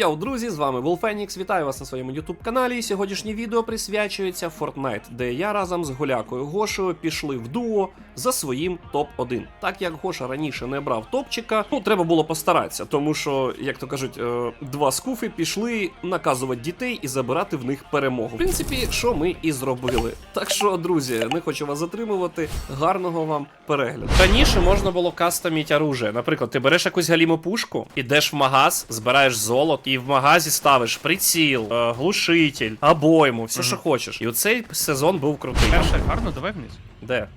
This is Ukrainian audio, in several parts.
Йоу, друзі, з вами Волфенікс. Вітаю вас на своєму youtube каналі. Сьогоднішнє відео присвячується Fortnite, де я разом з Гулякою Гошею пішли в дуо за своїм топ-1. Так як Гоша раніше не брав топчика, ну треба було постаратися, тому що, як то кажуть, е, два скуфи пішли наказувати дітей і забирати в них перемогу. В принципі, що ми і зробили. Так що, друзі, не хочу вас затримувати. Гарного вам перегляду. Раніше можна було кастомити оружие. Наприклад, ти береш якусь галіму пушку, ідеш в магаз, збираєш золото, і в магазі ставиш приціл, е, глушитель, обойму, все, що хочеш. І оцей сезон був крутий. Перше, гарно, давай вниз. Де?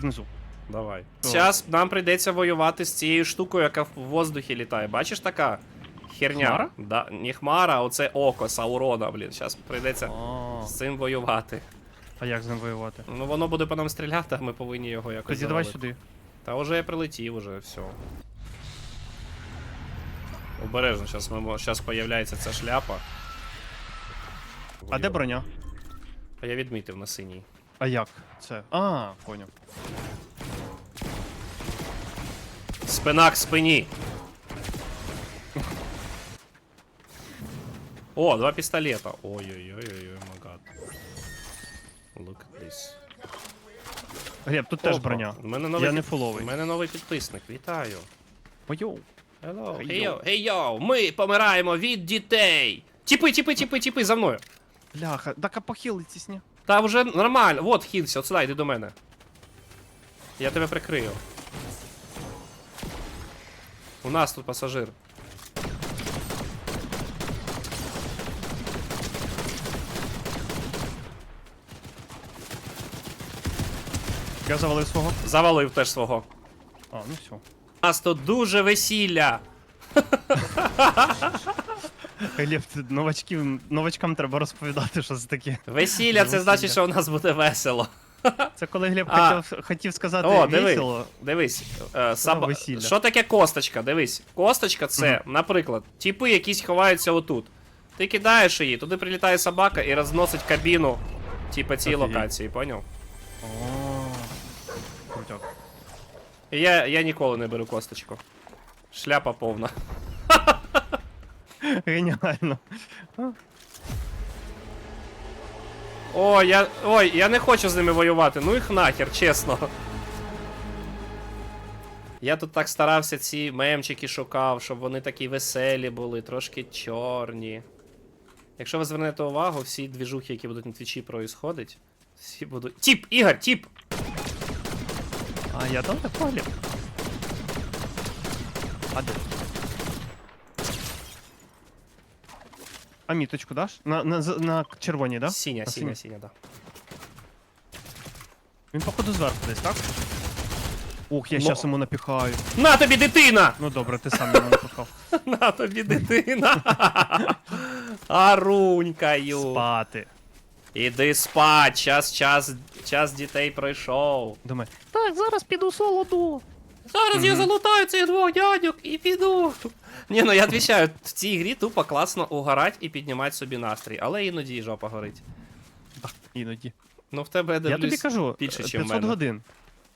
Внизу. Давай. Зараз нам прийдеться воювати з цією штукою, яка в воздухі літає. Бачиш така? Херня. Хмара? Да, не хмара, а оце око Саурона, блін. Зараз прийдеться А, з цим воювати. а як з ним воювати? Ну воно буде по нам стріляти, а ми повинні його якось. Тоді давай завалити. сюди. Та вже я прилетів, уже все. Обережно, зараз ми зараз появляється ця шляпа. А де броня? А я відмітив на синій. А як? Це. А, поняв. Спина к спині. О, два пістолета. Ой-ой-ой-ой, магад. Look at this. Глеб, тут теж броня. У мене новий, Я не фуловий. У мене новий підписник. Вітаю. Ой-йоу. Hello. Hey, Hey, yo. Hey, yo. Ми помираємо від дітей. Тіпи, тіпи, тіпи, тіпи, за мною. Бляха, так а похилиться сня. Та вже нормально. Вот, хілься, от сюди, йди до мене. Я тебе прикрию. У нас тут пасажир. Я завалив свого. Завалив теж свого. А, ну все. У нас тут дуже весілля. Глеб, ти новачків, новачкам треба розповідати, що це таке. Весілля, це значить, що у нас буде весело. Це коли Глеб А. хотів, хотів сказати О, диви. весело. Дивись. Е, саба... весілля. Що таке косточка? Дивись. Косточка це, наприклад, типи якісь ховаються отут. Ти кидаєш її, туди прилітає собака і розносить кабіну, типа цієї Офігеть. локації, поняв? О, крутяк. І Я, я ніколи не беру косточку. Шляпа повна. Геніально. Ой, я. Ой, я не хочу з ними воювати. Ну їх нахер, чесно. Я тут так старався ці мемчики шукав, щоб вони такі веселі були, трошки чорні. Якщо ви звернете увагу, всі двіжухи, які будуть на твічі проїсходить, всі будуть. Тіп! Ігор, тіп! А, я там так Глеб. А де? А міточку даш? На, на, на червоній, да? Сіня, На сіня, сіня, да. Він походу зверху десь, так? Ух, я Ну. щас йому напіхаю. На тобі дитина! Ну добре, ти сам йому напихав. На тобі дитина! Арунькаю! Спати. Іди спать, час, час, час дітей пройшов. Думаю, так, зараз піду солоду. Зараз я залутаю цих двох дядьок і піду. Ні, ну я відвічаю, в цій грі тупо класно угорать і піднімати собі настрій, але іноді і жопа горить. Іноді. Ну в тебе я Я тобі кажу, більше, е, 500 мене. годин.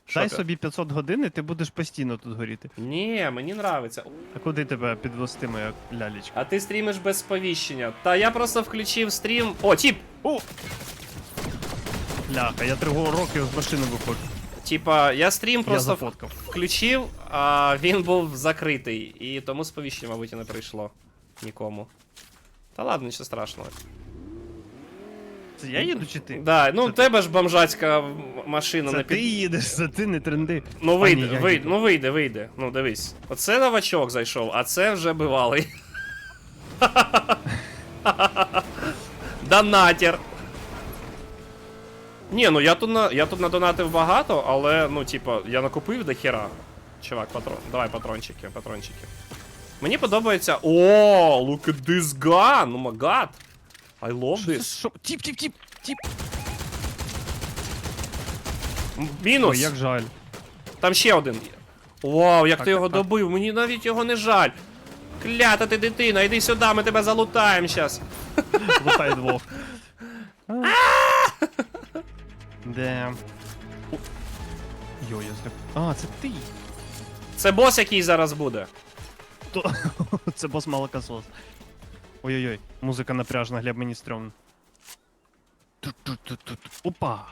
Що Дай ти? собі 500 годин, і ти будеш постійно тут горіти. Ні, мені нравиться. А куди тебе підвести, моя лялечка? А ти стрімиш без сповіщення. Та я просто включив стрім. О, тіп! О! Ляха, я три роки з машини виходжу. Типа, я стрім просто зафоткав. включив, а він був закритий. І тому сповіщення, мабуть, і не прийшло нікому. Та ладно, нічого страшного. Це я їду чи ти? Да, ну Це у тебе ж бомжацька машина Це не ти під... їдеш, це ти не тренди. Ну А, вийде, ні, вийде, ну вийде, вийде. Ну дивись. Оце новачок зайшов, а це вже бивалий. Донатер. Ні, ну я тут на я тут надонатив багато, але ну, типа, я накупив до хера. Чувак, патрон. Давай патрончики, патрончики. Мені подобається. О, look at this gun! Oh my god! I love this. Що? Тіп, тіп, тіп, Мінус. Ой, як жаль. Там ще один. Вау, як Так, ти так, його так. добив, мені навіть його не жаль. Клята ти дитина, йди сюди, ми тебе залутаємо щас. Лутай двох. Де. О. Йо, я зляк. А, це ти. Це бос, який зараз буде. То... Це бос молокосос. Ой-ой-ой, музика напряжна, Глеб, мені стрьомно. Опа!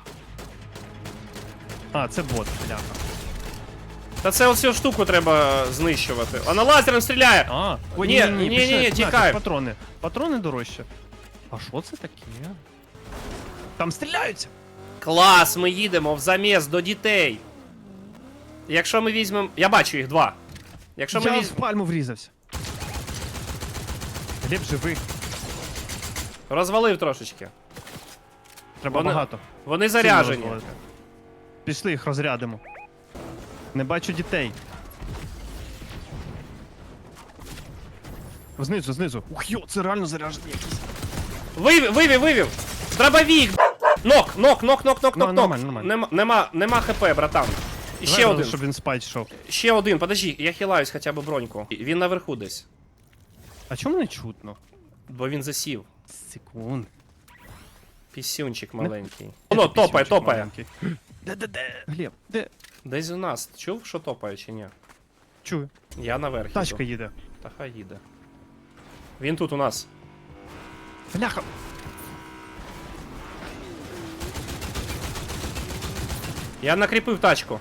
А, це бот, бляха. Та це оцю штуку треба знищувати. Вона лазером стріляє! А, Ні, ні, ні, пішли. ні, На, тікай. Патрони. Патрони дорожче. А що це таке? Там стріляються! Клас, ми їдемо в заміс до дітей. Якщо ми візьмемо. Я бачу їх два. Якщо ми Я в візьмемо. пальму врізався. Глеб живий. Розвалив трошечки. Треба Вони- багато. Вони заряжені. розвалити. Пішли їх розрядимо. Не бачу дітей. Знизу, знизу. Ух, йо, це реально заряджені якісь. Вивів, вивів, вивів! Дробовік! Нок, нок, нок, нок, нок, нок, нок. нормально, нормально. Нема, нема, нема хп, братан. І ще Давай, один. Щоб він спать йшов. Ще один, подожди, я хилаюсь хоча б броньку. Він наверху десь. А чому не чутно? Бо він засів. Секунд. Пісюнчик маленький. Воно топає, топає. Де-де-де? Глеб, де? Десь у нас. Чув, що топає чи ні? Чую. Я наверх. Тачка іду. їде. Та хай їде. Він тут у нас. Бляха. Я накріпив тачку.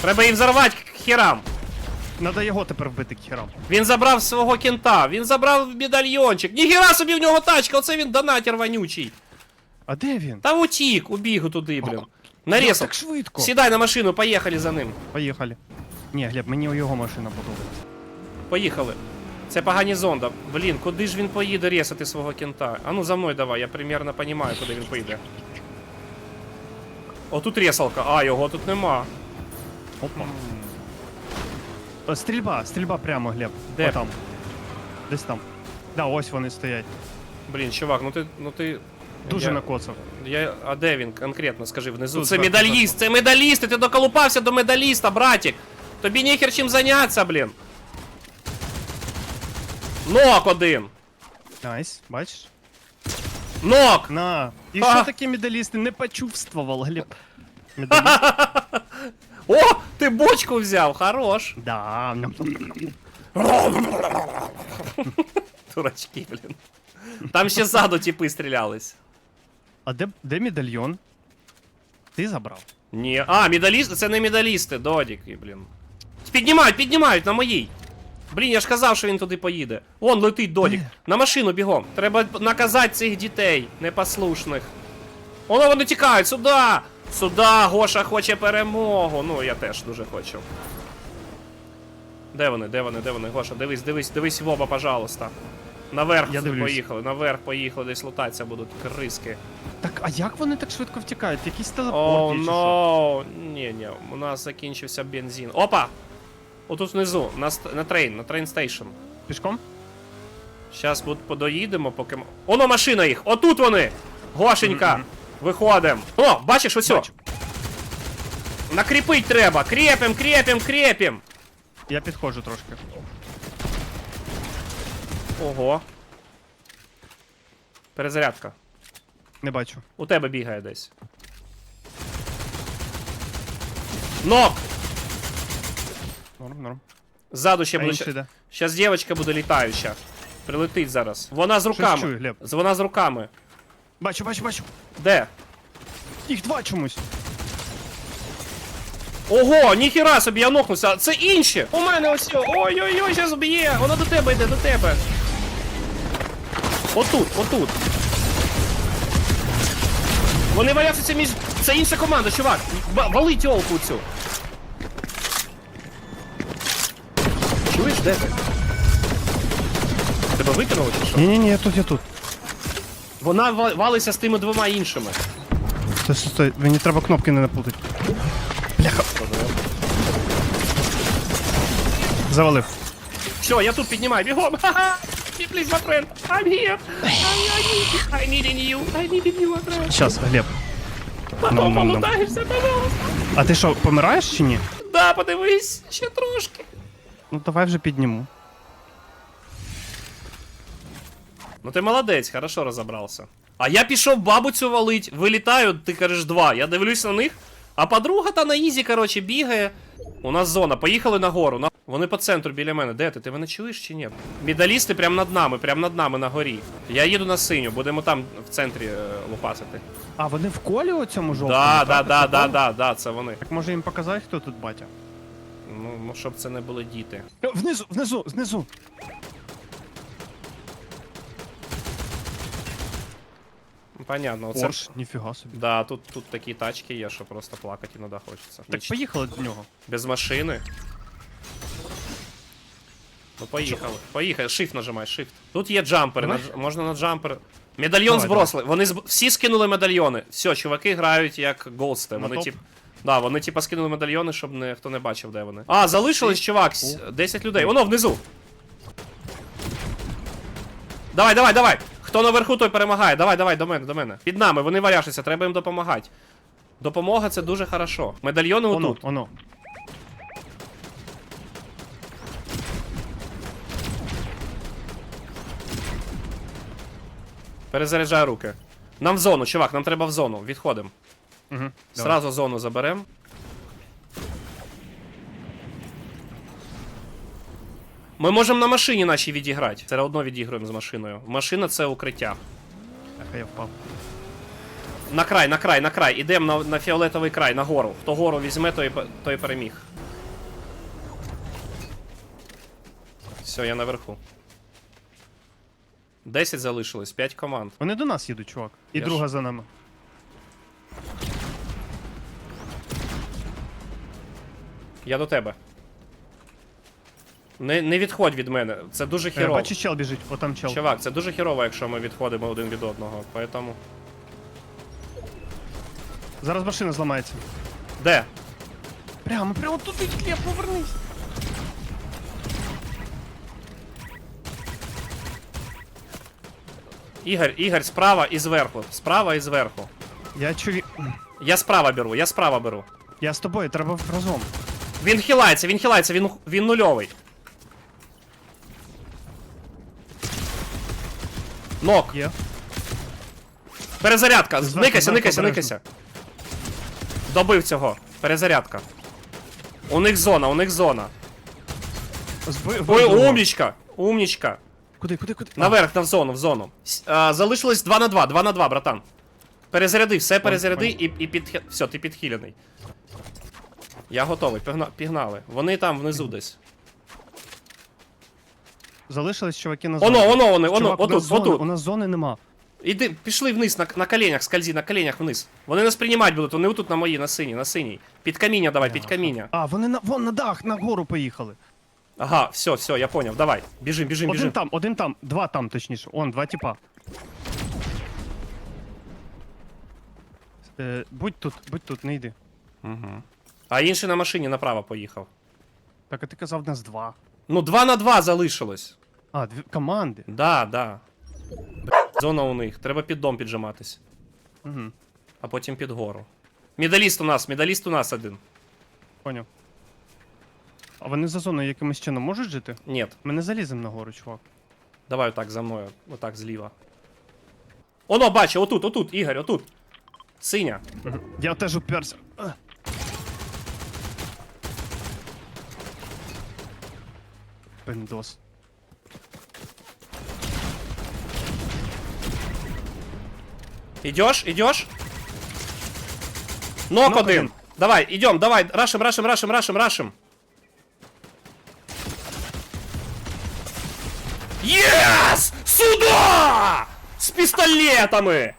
Треба її взорвати к херам. Надо його тепер вбити к херам. Він забрав свого кента, він забрав медальйончик. Ніхера собі в нього тачка, оце він донатір вонючий. А де він? Та утік, убіг туди, блін. Нарізав. так швидко. Сідай на машину, поїхали за ним. Поїхали. Ні, Глеб, мені його машина подобається. Поїхали. Це погані зонда. Блін, куди ж він поїде рісати свого кента? А ну за мною давай, я примерно розумію, куди він поїде. О, тут ресалка. А, його тут нема. Опа. Е, Стрільба, стрільба прямо, Глеб. Де? Отам. Десь там. Да, ось вони стоять. Блін, чувак, ну ти. ну ти. Дуже я, накоцав. я, А де він конкретно, скажи внизу? Тут це зверху, медаліст, це медаліст, ти доколупався до медаліста, братик. Тобі ніхер чим зайнятися, блін. Нок один. Найс, бачиш? Нок! На. І що таке медалісти? Не почувствував, Глеб. Медаліст? О, ти бочку взяв, хорош. Да. Дурачки, блін. Там ще ззаду типи стрілялись. А де, де медальйон? Ти забрав. Ні. А, медалісти, це не медалісти, додіки, блін. Піднімають, піднімають на моїй. Блін, я ж казав, що він туди поїде. Вон летить додік. На машину бігом. Треба наказати цих дітей непослушних. Воно вони тікають сюди! Сюди, Гоша хоче перемогу. Ну, я теж дуже хочу. Де вони, де вони, де вони? Гоша, дивись, дивись, дивись в оба, пожалуйста. Наверх Я дивлюсь. поїхали, наверх поїхали, десь лутатися будуть криски. Так, а як вони так швидко втікають? Якісь О, телепорт є чи що? Ні, ні, у нас закінчився бензин. Опа! Отут внизу, на, ст- на трейн, на трейн стейшн. Пішком? Щас от подоїдемо, поки. м- Оно машина їх! Отут вони! Гошенька! Мгм. Виходимо. О, бачиш. Бачу. Накріпить треба! Крепим, крепим, крепим! Я підходжу трошки. Ого. Перезарядка. Не бачу. У тебе бігає десь. Нок! Норм, норм. Ззаду ще буде. інший де? Щас дівчинка буде літаюча. Прилетить зараз. Вона з руками. чую, Глеб. Вона з руками. Бачу, бачу, бачу. Де? Їх два чомусь. Ого, ніхіра собі, я нокнувся. Це інші! У мене ось. Ой-ой-ой, зараз б'є! Вона до тебе йде, до тебе. Отут, отут. Вони валяться це між. Це інша команда, чувак. Ва- Вали тьолку цю. Де ти? Тебе викинуло чи що? Ні-ні-ні, я тут, я тут. Вона ва- валиться з тими двома іншими. Стой, стой, стой. Мені треба кнопки не наплутати. Бляха. Завалив. Все, я тут піднімаю, бігом. Ха-ха! Please, my friend. I'm here. I, I, need, I need in you. I need in you, my friend. Щас, Глеб. Потом нам. полутаєшся, пожалуйста. А ти що, помираєш чи ні? Да, подивись, ще трошки. Ну давай вже підніму. Ну ти молодець, хорошо розібрався. А я пішов бабу цю валить, вилітаю, ти кажеш два. Я дивлюсь на них, а подруга та на ізі, короче, бігає. У нас зона, поїхали нагору. На... Вони по центру біля мене. Де ти? Ти мене чуєш чи ні? Медалісти прямо над нами, прямо над нами на горі. Я їду на синю, будемо там в центрі е, лупасити. А вони в колі у цьому жовтому? Да, да, да, да, да, да, це вони. Так може їм показати, хто тут батя? Ну, щоб це не були діти. Е, Внизу, внизу, знизу. Понятно, оце. Порш, ніфіга собі. Да, тут, тут такі тачки є, що просто плакати іноді хочеться. Так Ніч- поїхали до нього. Без машини. Ну поїхали. Поїхали. Shift нажимай, shift. Тут є джампери, Давай. наж- можна на джампер. Медальйон Давай, збросли. Вони зб... всі скинули медальйони. Все, чуваки грають як голсти. На Вони топ? тип. Да, вони типа скинули медальйони, щоб не, хто не бачив, де вони. А, залишились, чувак, 10 людей. Воно внизу. Давай, давай, давай. Хто наверху, той перемагає. Давай, давай, до мене, до мене. Під нами, вони варяшаться, треба їм допомагати. Допомога це дуже хорошо. Медальйони Оно, отут. оно. Перезаряджай руки. Нам в зону, чувак, нам треба в зону. Відходимо. Угу. Сразу зону заберем. Ми можемо на машині нашій відіграти. Все одно відіграємо з машиною. Машина це укриття. Ах, я впав. На край, на край, на край. Ідемо на, на фіолетовий край, на гору. Хто гору візьме, той, той переміг. Все, я наверху. 10 залишилось, 5 команд. Вони до нас їдуть, чувак. І Я друга за нами. Я до тебе. Не, не відходь від мене. Це дуже Е, хірово. Бачу, чел біжить, отам чел. Чувак, це дуже хірово, якщо ми відходимо один від одного. Поэтому. Зараз машина зламається. Де? Прямо, прямо туди, Глеб, повернись. Ігор, Ігор, справа і зверху. Справа і зверху. Я чуві... Я справа беру, я справа беру. Я з тобою, треба разом. Він хилається, він хилається, він, він нульовий. Нок. Є. Перезарядка. Зверху, Никайся, зверху, никайся, обережно. никайся. Добив цього. Перезарядка. У них зона, у них зона. Збив. Ой, умнічка. Умнічка. Куди, куди, куди? Наверх, на в зону, в зону. С- А, залишилось 2 на 2, 2 на 2, братан. Перезаряди, все перезаряди і, і під... Все, ти підхилений. Я готовий, пігна... пігнали. Вони там внизу десь. Залишились чуваки на зоні. Оно, оно, вони, оно, Чувак, у нас отут, зони- отут. У нас зони нема. Іди, пішли вниз, на, на коленях, скользі, на коленях вниз. Вони нас приймати будуть, вони отут на моїй, на синій, на синій. Під каміння давай, під каміння. А, вони на вон на дах, на гору поїхали. Ага, все, все, я поняв, давай. Біжим, біжим, Один біжим. там, один там, два там, точніше. Он, два типа. Е, будь тут, будь тут, не йди. Угу. А інший на машині направо поїхав. Так, а ти казав нас два. Ну, 2 на 2 залишилось. А, дві команди. Да, да. Б**, Зона у них. Треба під дом піджиматись. Угу, А потім під гору. Медаліст у нас, медаліст у нас один. поняв. А вони за зоною якимось чином можуть жити? Ні. Ми не заліземо на гору, чувак. Давай отак за мною. Отак зліва. Оно, бачу, отут, отут, Ігор, отут. Синя. Я теж уперся. Пиндос. Идешь, идешь? Нок Нок один. один. Давай, идем, давай, рашим, рашим, рашим, рашим, рашим. Єс! Сюда! С пистолетами!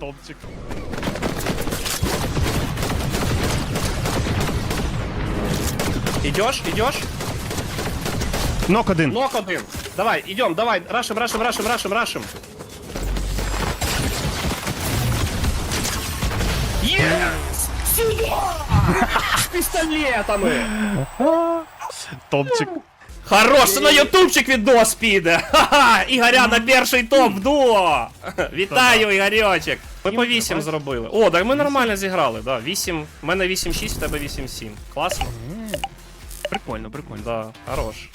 Топчик. Идешь, идешь? Нок один. Нок один. Давай, идем, давай, рашим, рашим, рашим, рашим, рашим. Єс! Сюда! С пистолетами! Топчик. Хорош, це на ютубчик відос піде! Ха-ха! Ігоря на перший топ в дуо! Вітаю, Ігорьочек! Ми по 8 зробили. О, так ми нормально зіграли, да. 8. У мене 8-6, в тебе 8-7. Класно? Прикольно, прикольно. Да, хорош.